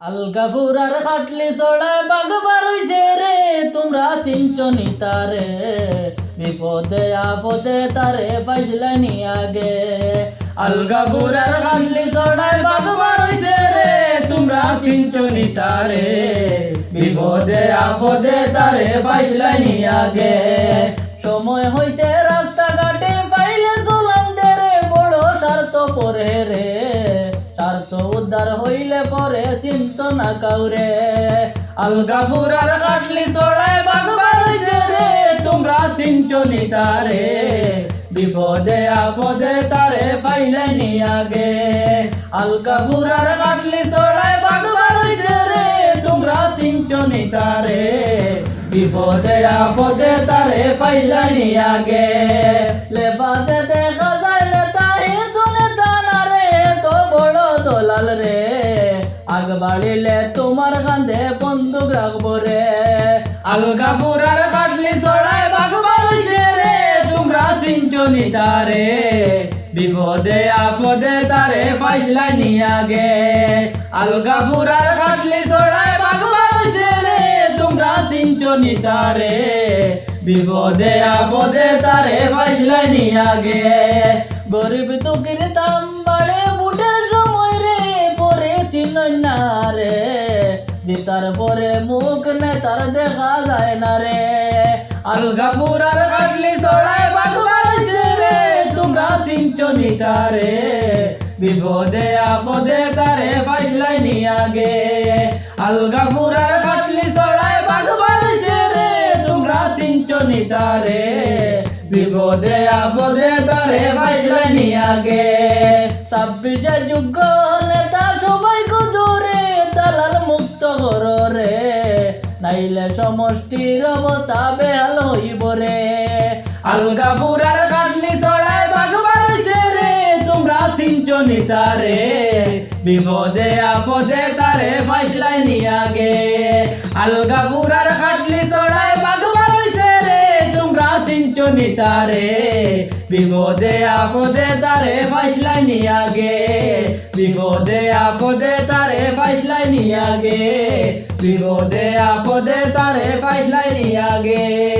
আলগাফুরার খাটলি চড়ায় বাগবার হইছে রে, তোমরা সিঞ্চনি তারে। বিপদে আপদে তারে পাইছিলানি আগে। আলগাফুরার খাটলি চড়ায় বাগবার হইছে রে, তোমরা সিঞ্চনি তারে। বিপদে আপদে তারে পাইছিলানি আগে। সময় হইছে রাস্তাঘাটে পাইলে চলাম দেরে, বড় স্বার্থ পরে স্বার্থ উদ্ধার হইলে পরে চিন্ত না কাউরে। আলগা ফুরার কাটলি চড়ায় বাগবার হইছে রে, তোমরা সিঞ্চনি তারে। বিপদে আপদে তারে পাইলে নি আগে আলগা ফুরার কাটলি চড়ায় বাগবার হইছে রে, তোমরা সিঞ্চনি তারে। বিপদে আপদে তারে পাইলানি আগে লেবাতে আগ বাড়িলে তোমার কান্ধে বন্দুক রাখব রে। আলগা পুরার কাটলি চড়ায় বাগবার হইছে রে, তোমরা সিঞ্চনি তারে। বিপদে আপদে তারে পাইসলানি আগে। আলগা পুরার কাটলি চড়ায় বাগবার হইছে রে, তোমরা সিঞ্চনি তারে। বিপদে আপদে তারে পাইসলানি আগে। গরিব দুঃখের দাম না রে জিতার পরে মুখ নেতার দেখা যায় না রে। আলগা পুরার কাটলি চড়ায় বাগবার রে, তোমরা সিঞ্চনি তারে। বিপদে, আপদে তারে পাইসলাই নি আগে। আলগা পুরার কাটলি চড়ায় বাগবার রে, তোমরা সিঞ্চনি তারে। বিপদে, আপদে তারে পাইসলাই নি আগে। ছাব্বিশে যোগ্য নাইলে সমষ্টির অবস্থা বেহাল হইব রে। আলগা পুরার কাটলি চড়াই বাগবার হইছে রে, তোমরা সিঞ্চনি তারে। বিপদে আপদে তারে ফাইসলাই নিয়ে আগে আলগা পুরার কাটলি চড়ায় তারে, বিপদে আপদে তারে ফাইসলাই নিয়া আগে। বিপদে আপদে তারে ফাইসলাই নিয়া আগে। বিপদে আপদে তারে ফাইসলাই নিয়া আগে।